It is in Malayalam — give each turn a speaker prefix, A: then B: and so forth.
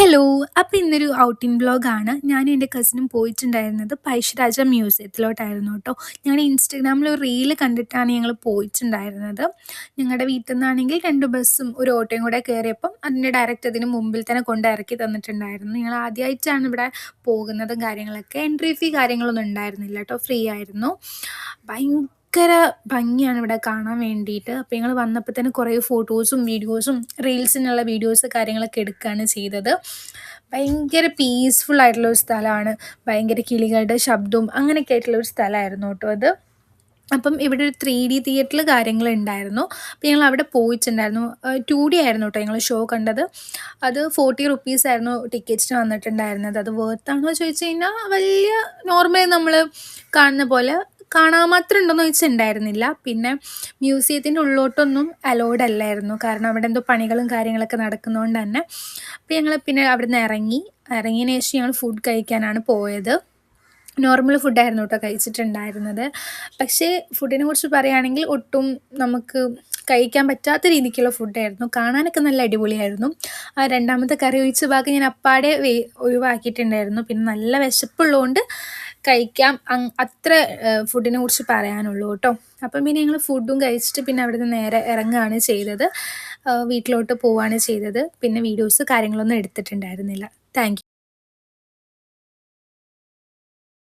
A: അപ്പോൾ ഇന്നൊരു ഔട്ടിംഗ് ബ്ലോഗാണ് ഞാൻ എന്റെ കസിനും പോയിട്ടുണ്ടായിരുന്നത് പഴശ്ശിരാജ മ്യൂസിയത്തിലോട്ടായിരുന്നു കേട്ടോ. ഞാൻ ഇൻസ്റ്റഗ്രാമിൽ ഒരു റീൽ കണ്ടിട്ടാണ് ഞങ്ങൾ പോയിട്ടുണ്ടായിരുന്നത്. ഞങ്ങളുടെ വീട്ടിൽ നിന്നാണെങ്കിൽ രണ്ട് ബസ്സും ഒരു ഓട്ടോയും കൂടെ കയറിയപ്പം അതിന്റെ ഡയറക്റ്റ് അതിന് മുമ്പിൽ തന്നെ കൊണ്ട് ഇറക്കി തന്നിട്ടുണ്ടായിരുന്നു. ഞങ്ങൾ ആദ്യമായിട്ടാണ് ഇവിടെ പോകുന്നതും കാര്യങ്ങളൊക്കെ. എൻട്രി ഫീ കാര്യങ്ങളൊന്നും ഉണ്ടായിരുന്നില്ല കേട്ടോ. ഫ്രീ ആയിരുന്നു. ഭയങ്കര ഭംഗിയാണ് ഇവിടെ കാണാൻ വേണ്ടിയിട്ട്. അപ്പോൾ ഞങ്ങൾ വന്നപ്പോൾ തന്നെ കുറേ ഫോട്ടോസും വീഡിയോസും റീൽസിനുള്ള വീഡിയോസ് കാര്യങ്ങളൊക്കെ എടുക്കുകയാണ് ചെയ്തത്. ഭയങ്കര പീസ്ഫുൾ ആയിട്ടുള്ള ഒരു സ്ഥലമാണ്. ഭയങ്കര കിളികളുടെ ശബ്ദവും അങ്ങനെയൊക്കെ ആയിട്ടുള്ള ഒരു സ്ഥലമായിരുന്നു കേട്ടോ അത്. അപ്പം ഇവിടെ ഒരു ത്രീ ഡി തിയേറ്ററിൽ കാര്യങ്ങൾ ഉണ്ടായിരുന്നു. അപ്പം ഞങ്ങൾ അവിടെ പോയിട്ടുണ്ടായിരുന്നു ടു ഡി ആയിരുന്നു കേട്ടോ ഞങ്ങൾ ഷോ കണ്ടത്. അത് ഫോർട്ടി റുപ്പീസ് ആയിരുന്നു ടിക്കറ്റ്സിന് വന്നിട്ടുണ്ടായിരുന്നത്. അത് വേർത്താണോ ചോദിച്ചു കഴിഞ്ഞാൽ വലിയ നോർമലി നമ്മൾ കാണുന്ന പോലെ കാണാൻ മാത്രം ഉണ്ടോയെന്ന് ചോദിച്ചാൽ ഉണ്ടായിരുന്നില്ല പിന്നെ മ്യൂസിയത്തിന്റെ ഉള്ളോട്ടൊന്നും അലോഡ് അല്ലായിരുന്നു. കാരണം അവിടെ എന്തോ പണികളും കാര്യങ്ങളൊക്കെ നടക്കുന്നതുകൊണ്ട് തന്നെ. അപ്പോൾ ഞങ്ങൾ പിന്നെ അവിടെ നിന്ന് ഇറങ്ങി. ഇറങ്ങിയതിന് ശേഷം ഞങ്ങൾ ഫുഡ് കഴിക്കാനാണ് പോയത്. നോർമൽ ഫുഡായിരുന്നു കേട്ടോ കഴിച്ചിട്ടുണ്ടായിരുന്നത്. പക്ഷേ ഫുഡിനെ കുറിച്ച് പറയുകയാണെങ്കിൽ ഒട്ടും നമുക്ക് കഴിക്കാൻ പറ്റാത്ത രീതിക്കുള്ള ഫുഡായിരുന്നു കാണാനൊക്കെ നല്ല അടിപൊളിയായിരുന്നു. ആ രണ്ടാമത്തെ കറി ഒഴിച്ച ഭാഗം ഞാൻ അപ്പാടെ ഒഴിവാക്കിയിട്ടുണ്ടായിരുന്നു. പിന്നെ നല്ല വിശപ്പുള്ളതുകൊണ്ട് കഴിക്കാം. അത്ര ഫുഡിനെ കുറിച്ച് പറയാനുള്ളൂ കേട്ടോ. അപ്പം പിന്നെ ഞങ്ങൾ ഫുഡും കഴിച്ചിട്ട് പിന്നെ അവിടെ നിന്ന് നേരെ ഇറങ്ങുകയാണ് ചെയ്തത്. വീട്ടിലോട്ട് പോവുകയാണ് ചെയ്തത്. പിന്നെ വീഡിയോസ് കാര്യങ്ങളൊന്നും എടുത്തിട്ടുണ്ടായിരുന്നില്ല. താങ്ക്